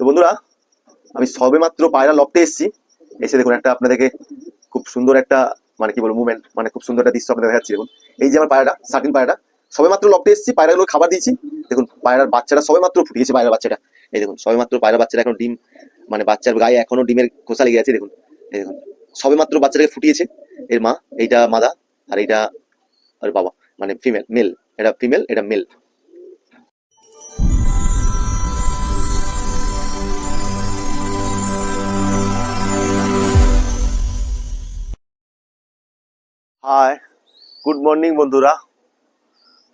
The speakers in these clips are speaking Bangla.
তো বন্ধুরা, আমি সবে মাত্র পায়রা লপটে এসেছি। এসে দেখুন একটা আপনাদেরকে খুব সুন্দর একটা মানে কি বলব মুভমেন্ট মানে খুব সুন্দর একটা দৃশ্য আপনাদের দেখাচ্ছি। দেখুন, এই যে আমার পায়রাটা সার্টিন পায়রাটা সবে মাত্র লপটে এসেছি, পায়রাগুলো খাবার দিয়েছি। দেখুন, পায়রার বাচ্চাটা সবে মাত্র ফুটিয়েছে পায়রার বাচ্চাটা। এই দেখুন সবে মাত্র পায়রা বাচ্চাটা এখন ডিম মানে বাচ্চার গায়ে এখনও ডিমের খোসা লেগে আছে, দেখুন। এই দেখুন সবে মাত্র বাচ্চাটাকে ফুটিয়েছে এর মা, এইটা মাদা, আর এইটা, আর বাবা মানে ফিমেল মেল এটা ফিমেল এটা মেল হাই গুড মর্নিং বন্ধুরা।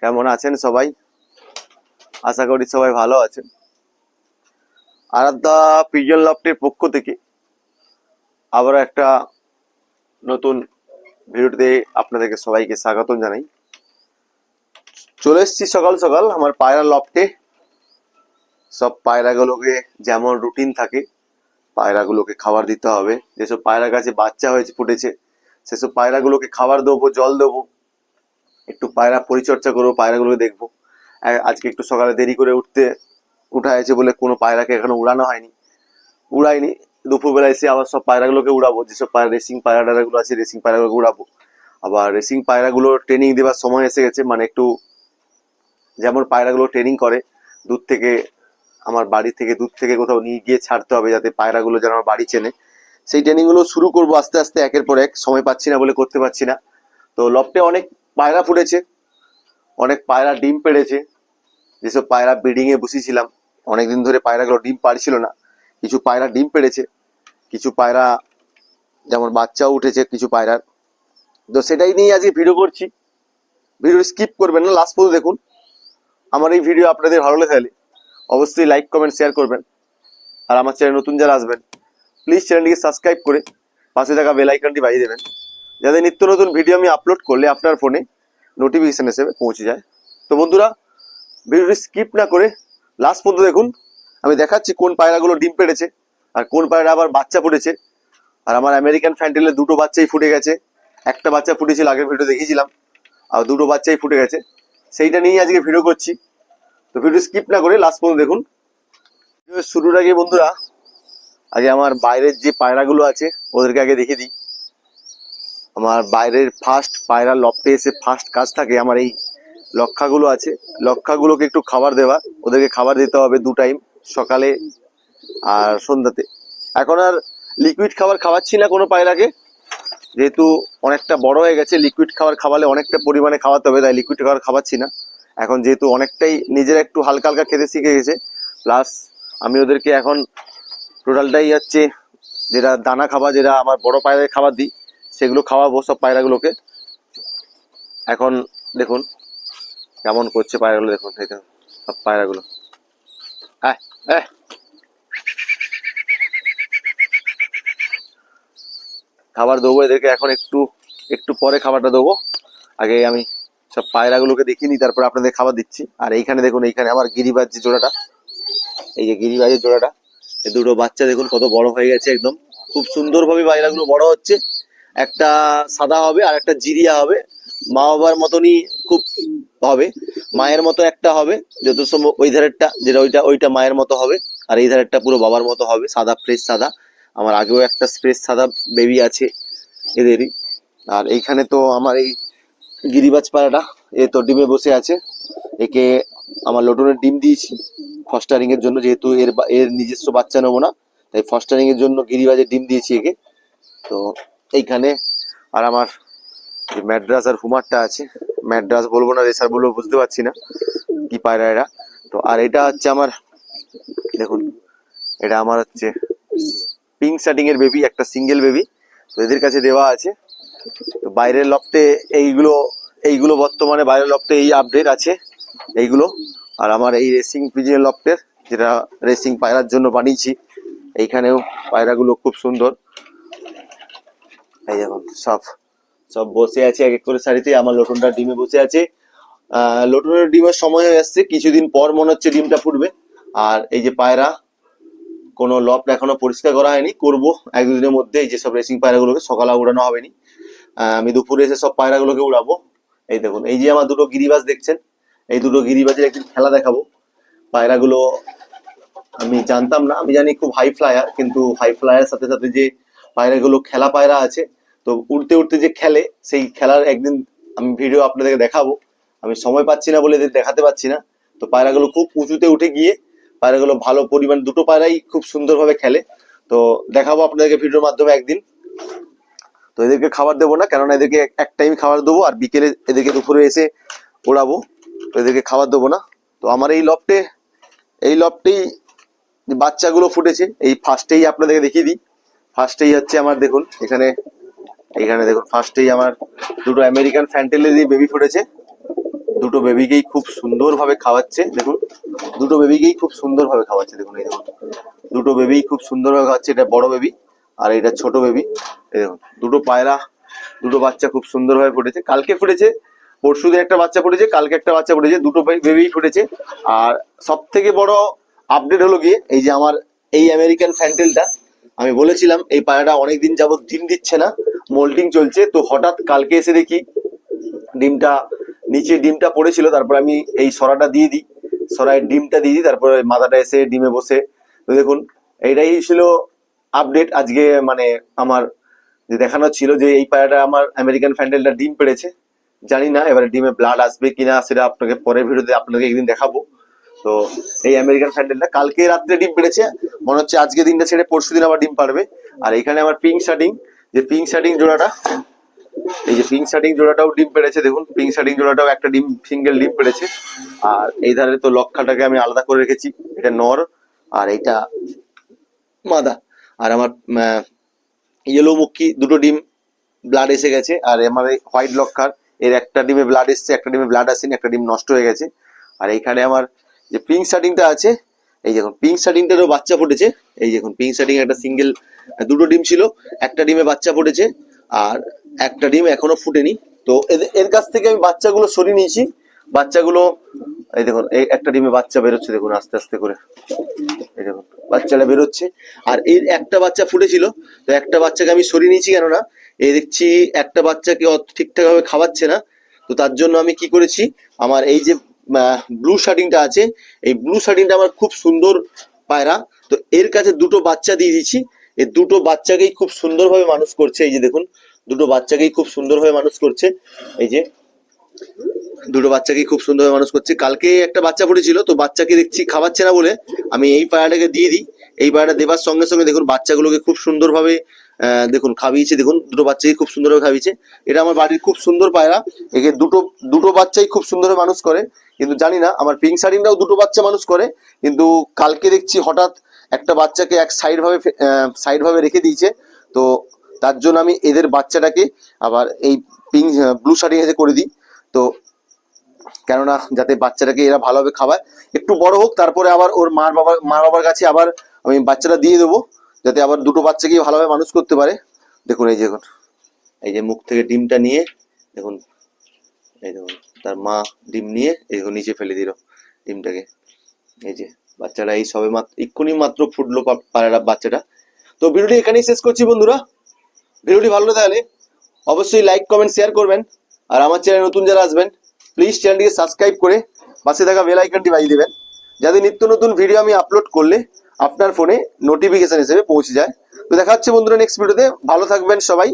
কেমন আছেন সবাই? আশা করি সবাই ভালো আছেন। আরাধ্যা পিজন লফটের পক্ষ থেকে আবার একটা নতুন ভিডিওতে আপনাদেরকে সবাইকে স্বাগতম জানাই। চলে এসছি সকাল সকাল আমার পায়রা লফটে। সব পায়রাগুলোকে যেমন রুটিন থাকে, পায়রাগুলোকে খাবার দিতে হবে। যেসব পায়রা গাছে বাচ্চা হয়েছে, ফুটেছে সেসব পায়রাগুলোকে খাবার দেবো, জল দেবো। একটু পায়রা পরিচর্যা করব, পায়রাগুলোকে দেখব। আজকে একটু সকালে দেরি করে উঠতে উঠা হয়েছে বলে কোনো পায়রাকে এখনও উড়ানো হয়নি। উড়াইনি। দুপুরবেলা এসে আবার সব পায়রাগুলোকে উড়াবো। যেসব পায়রা রেসিং পায়রা টায়রাগুলো আছে রেসিং পায়রাগুলোকে উড়াবো। আবার রেসিং পায়রাগুলো ট্রেনিং দেওয়ার সময় এসে গেছে। মানে একটু যেমন পায়রাগুলো ট্রেনিং করে, দূর থেকে আমার বাড়ি থেকে দূর থেকে কোথাও নিয়ে গিয়ে ছাড়তে হবে যাতে পায়রাগুলো যেন আমার বাড়ি চেনে। সেই ট্রেনিংগুলো শুরু করব আস্তে আস্তে, একের পর এক। সময় পাচ্ছি না বলে করতে পারছি না। তো লফটে অনেক পায়রা ফুটেছে, অনেক পায়রা ডিম পেড়েছে। যেসব পায়রা ব্রিডিং এ বসেছিলাম, অনেকদিন ধরে পায়রাগুলো ডিম পারছিল না। কিছু পায়রা ডিম পেড়েছে, কিছু পায়রা যেমন বাচ্চাও উঠেছে, কিছু পায়রার। তো সেটাই নিয়ে আজকে ভিডিও করছি। ভিডিও স্কিপ করবেন না লাস্ট পর্যন্ত দেখুন। আমার এই ভিডিও আপনাদের ভালো লেগে থাকলে অবশ্যই লাইক কমেন্ট শেয়ার করবেন। আর আমার চ্যানেল নতুন যারা আসবেন প্লিজ চ্যানেলটিকে সাবস্ক্রাইব করে পাশে থাকা বেল আইকনটি বাজিয়ে দেবেন। যাতে নিত্য নতুন ভিডিও আমি আপলোড করলে আপনার ফোনে নোটিফিকেশান হিসেবে পৌঁছে যায়। তো বন্ধুরা, ভিডিওটি স্কিপ না করে লাস্ট পর্যন্ত দেখুন। আমি দেখাচ্ছি কোন পায়রাগুলো ডিম পেড়েছে আর কোন পায়রা আবার বাচ্চা ফুটেছে। আর আমার আমেরিকান ফ্যান্টেলের দুটো বাচ্চাই ফুটে গেছে। একটা বাচ্চা ফুটেছিল, আগের ভিডিও দেখিয়েছিলাম। আর দুটো বাচ্চাই ফুটে গেছে। সেইটা নিয়েই আজকে ভিডিও করছি। তো ভিডিও স্কিপ না করে লাস্ট পর্যন্ত দেখুন। শুরুর আগে বন্ধুরা আগে আমার বাইরের যে পায়রাগুলো আছে, ওদেরকে আগে দেখিয়ে দিই। আমার বাইরের ফার্স্ট পায়রা লপটে এসে ফার্স্ট কাজ থাকে আমার এই লক্ষাগুলো আছে। লক্ষাগুলোকে একটু খাবার দেওয়া, ওদেরকে খাবার দিতে হবে দু টাইম সকালে আর সন্ধ্যাতে। এখন আর লিকুইড খাবার খাওয়াচ্ছি না কোনো পায়রাকে। যেহেতু অনেকটা বড় হয়ে গেছে লিকুইড খাবার খাওয়ালে অনেকটা পরিমাণে খাওয়াতে হবে, তাই লিকুইড খাবার খাওয়াচ্ছি না। এখন যেহেতু অনেকটাই নিজেরা একটু হালকা হালকা খেতে শিখে গেছে প্লাস আমি ওদেরকে এখন টোটালটাই হচ্ছে যেটা দানা খাবার যেটা আমার বড় পায়রায় খাবার দিই সেগুলো খাওয়াবো সব পায়রাগুলোকে। এখন দেখুন কেমন করছে পায়রাগুলো দেখুন এই দেখুন, সব পায়রাগুলো। আয় আয় খাবার দেবো এদেরকে এখন একটু একটু পরে খাবারটা দেবো। আগে আমি সব পায়রাগুলোকে দেখিয়ে নিই তারপরে আপনাদের খাবার দিচ্ছি। আর এইখানে দেখুন এইখানে আমার গিরিবাজ যে জোড়াটা। এই যে গিরিবাজের জোড়াটা। দুটো বাচ্চা দেখুন কত বড় হয়ে গেছে একদম। খুব সুন্দরভাবে পায়রাগুলো বড় হচ্ছে। একটা সাদা হবে আর একটা জিরিয়া হবে। মা বাবার মতনই খুব হবে। মায়ের মতো একটা হবে যত সম্ভব ওই ধারেরটা যেটা ওইটা ওইটা মায়ের মতো হবে। আর এই ধারেরটা পুরো বাবার মতো হবে, সাদা ফ্রেশ সাদা। আমার আগেও একটা ফ্রেশ সাদা বেবি আছে এদেরই। আর এইখানে তো আমার এই গিরিবাজ পাড়াটা, এ তো ডিমে বসে আছে। একে আমার লটনের ডিম দিয়েছি। ফস্টারিং এর জন্য যেহেতু এর এর নিজস্ব বাচ্চা নেব না, তাই ফস্টারিং এর জন্য গিরিবাজের ডিম দিয়েছি একে। তো এইখানে আর আমার ম্যাড্রাস আর হুমারটা আছে, ম্যাড্রাস বলব না রেসার বলব, বুঝতে পারছি না কি পায়রা এরা। তো আর এটা হচ্ছে আমার, দেখুন, এটা আমার হচ্ছে পিঙ্ক শার্টিং এর বেবি একটা সিঙ্গেল বেবি তো এদের কাছে দেওয়া আছে। তো বাইরের লফটে এইগুলো এইগুলো বর্তমানে বাইরের লফটে এই আপডেট আছে, এইগুলো। আর আমার এই রেসিং পিজিএন লফটের যেটা রেসিং পায়রার জন্য বানিয়েছি, এইখানেও পায়রাগুলো খুব সুন্দর। এই দেখুন সব সব বসে আছে, এক এক করে সারিতে আমার লটনটা ডিমে বসে আছে। লটনের ডিমের সময় হয়ে আসছে, কিছুদিন পর মনে হচ্ছে ডিমটা ফুটবে। আর এই যে পায়রা, কোনো লফট এখনও পরিষ্কার করা হয়নি। করব এক দুদিনের মধ্যে এই যে সব রেসিং পায়রাগুলোকে, সকালে উড়ানো হবে নি আমি দুপুরে এসে সব পায়রাগুলোকে উড়াবো। এই দেখুন, এই যে আমার দুটো গিরিবাস দেখছেন এই দুটো গিরিবাজের একদিন খেলা দেখাবো। পায়রাগুলো আমি জানতাম না, আমি জানি খুব হাই ফ্লায়ার কিন্তু হাই ফ্লায়ার সাথে সাথে যে পায়রাগুলো খেলা পায়রা আছে, তো উড়তে উড়তে যে খেলে, সেই খেলার একদিন আমি ভিডিও আপনাদেরকে দেখাবো। আমি সময় পাচ্ছি না বলে দেখাতে পাচ্ছি না। তো পায়রাগুলো খুব উঁচুতে উঠে গিয়ে, পায়রাগুলো ভালো পরিমাণ দুটো পায়রাই খুব সুন্দরভাবে খেলে। তো দেখাবো আপনাদেরকে ভিডিওর মাধ্যমে একদিন। তো এদেরকে খাবার দেবো না, কেননা এদেরকে এক টাইম খাবার দেবো, আর বিকেলে এদেরকে দুপুরে এসে ওড়াবো। তো এদেরকে খাবার দেবো না। তো আমার এই লফটে এই লফটেই যে বাচ্চাগুলো ফুটেছে। এই ফার্স্টেই আপনাদেরকে দেখিয়ে দিই। ফার্স্টেই হচ্ছে আমার দেখুন, এখানে এখানে দেখুন ফার্স্টেই আমার দুটো আমেরিকান ফ্যান্টেলেরই বেবি ফুটেছে। দুটো বেবিকেই খুব সুন্দরভাবে খাওয়াচ্ছে, দেখুন। দুটো বেবিকেই খুব সুন্দরভাবে খাওয়াচ্ছে, দেখুন, এই দেখুন। দুটো বেবি খুব সুন্দরভাবে খাওয়াচ্ছে, এটা বড় বেবি আর এটা ছোট বেবি এই দেখুন। দুটো পায়রা, দুটো বাচ্চা খুব সুন্দরভাবে ফুটেছে। কালকে ফুটেছে পরশুদিন একটা বাচ্চা পড়েছে, কালকে একটা বাচ্চা পড়েছে, দুটো বেবি ফুটেছে। আর সব থেকে বড় আপডেট হলো গিয়ে, এই যে আমার এই আমেরিকান ফ্যান্টেলটা আমি বলেছিলাম, এই পায়রাটা অনেকদিন যাবত ডিম দিচ্ছে না মোল্টিং চলছে, তো হঠাৎ কালকে এসে দেখি ডিমটা, নিচে ডিমটা পড়েছিল, তারপর আমি এই সরাটা দিয়ে দিই, সরায় ডিমটা দিয়ে দিই, তারপরে মাথাটা এসে ডিমে বসে। তো দেখুন, এইটাই ছিল আপডেট আজকে মানে আমার যে দেখানো ছিল যে এই পায়রাটা আমার আমেরিকান ফ্যান্ডেলটা ডিম পেড়েছে। জানি না, এবারে ডিমে ব্লাড আসবে কিনা সেটা আপনাকে পরের ভিডিওতে আপনাকে একদিন দেখাবো। তো এই আমেরিকান ফ্যান্ডেলটা কালকে রাত্রে ডিম পেড়েছে। মনে হচ্ছে আজকে দিনটা ছেড়ে পরশু দিন আবার ডিম পারবে আর এখানে আমার পিঙ্ক শার্টিং যে পিঙ্ক শার্টিং জোড়াটা, এই যে পিঙ্ক শার্টিং জোড়াটাও ডিম পেড়েছে, দেখুন পিঙ্ক শার্টিং জোড়াটাও একটা ডিম সিঙ্গেল ডিম পেড়েছে। আর এই ধারে তো লক্ষাটাকে আমি আলাদা করে রেখেছি, এটা নর, আর এইটা মাদা। আর আমার ইয়েলো মুখী দুটো ডিম ব্লাড এসে গেছে। আর আমার হোয়াইট লক্ষার এর একটা ডিমে ব্লাড এসছে, একটা ডিমে ব্লাড আসেনি, একটা ডিম নষ্ট হয়ে গেছে। আর এইখানে আমার যে পিঙ্ক শার্টিংটা আছে, এই দেখুন পিঙ্ক শার্টিংটারও বাচ্চা ফুটেছে। এই দেখুন পিঙ্ক শার্টিং একটা সিঙ্গেল দুটো ডিম ছিল, একটা ডিমে বাচ্চা ফুটেছে, আর একটা ডিম এখনও ফুটেনি। তো এর কাছ থেকে আমি বাচ্চাগুলো সরিয়ে নিয়েছি। বাচ্চাগুলো, এই দেখুন এই একটা ডিমে বাচ্চা বেরোচ্ছে, দেখুন, আস্তে আস্তে করে। এই দেখুন, বাচ্চাটা বেরোচ্ছে। আর এর একটা বাচ্চা ফুটেছিল, তো একটা বাচ্চাকে আমি সরিয়ে নিয়েছি কেননা এই দেখছি একটা বাচ্চাকে ঠিকঠাক ভাবে খাওয়াচ্ছে না। তো তার জন্য আমি কি করেছি, আমার এই যে ব্লু শার্টিংটা আছে, এই ব্লু শার্টিংটা আমার খুব সুন্দর পায়রা। তো এর কাছে দুটো বাচ্চা দিয়ে দিচ্ছি এই দুটো বাচ্চাকেই খুব সুন্দরভাবে মানুষ করছে, এই যে দেখুন, দুটো বাচ্চাকেই খুব সুন্দরভাবে মানুষ করছে। এই যে, দুটো বাচ্চাকেই খুব সুন্দরভাবে মানুষ করছে। কালকে একটা বাচ্চা পড়েছিল, তো বাচ্চাকে দেখছি খাওয়াচ্ছে না বলে আমি এই পায়রাটাকে দিয়ে দিই। এই পায়রাটা দেবার সঙ্গে সঙ্গে দেখুন, বাচ্চাগুলোকে খুব সুন্দরভাবে দেখুন, খাবিয়েছে, দেখুন, দুটো বাচ্চাকে খুব সুন্দরভাবে খাবিয়েছে। এটা আমার বাড়ির খুব সুন্দর পায়রা। একে দুটো দুটো বাচ্চাই খুব সুন্দরভাবে মানুষ করে। কিন্তু জানি না, আমার পিঙ্ক শার্টিংটাও দুটো বাচ্চা মানুষ করে। কিন্তু কালকে দেখছি হঠাৎ একটা বাচ্চাকে এক সাইড ভাবে সাইড ভাবে রেখে দিয়েছে। তো তার জন্য আমি এদের বাচ্চাটাকে আবার এই পিঙ্ক ব্লু শার্টিং এসে করে দিই। তো কেননা, যাতে বাচ্চাটাকে এরা ভালোভাবে খাওয়ায়। একটু বড় হোক, তারপরে আবার ওর মার বাবার মা বাবার কাছে আবার আমি বাচ্চাটা দিয়ে দেবো। যাতে আবার দুটো বাচ্চাকে ভালোভাবে মানুষ করতে পারে। দেখুন, এই যে এখন, এই যে মুখ থেকে ডিমটা নিয়ে, দেখুন, এই দেখুন, তার মা ডিম নিয়ে এই দেখুন, নিচে ফেলে দিল ডিমটাকে। এই যে বাচ্চাটা এই সবে মাত্র এক্ষুনি মাত্র ফুটলো পা- বাচ্চাটা। তো ভিডিওটি এখানেই শেষ করছি বন্ধুরা। ভিডিওটি ভালো তাহলে অবশ্যই লাইক, কমেন্ট, শেয়ার করবেন। আর আমার চ্যানেল নতুন যারা আসবেন প্লিজ চ্যানেলটিকে সাবস্ক্রাইব করে পাশে থাকা বেল আইকনটি বাজিয়ে দেবেন। যাতে নিত্য নতুন ভিডিও আমি আপলোড করলে আপনার ফোনে নোটিফিকেশন হিসেবে পৌঁছে যায়। তো দেখা হচ্ছে বন্ধুরা নেক্সট ভিডিওতে ভালো থাকবেন সবাই।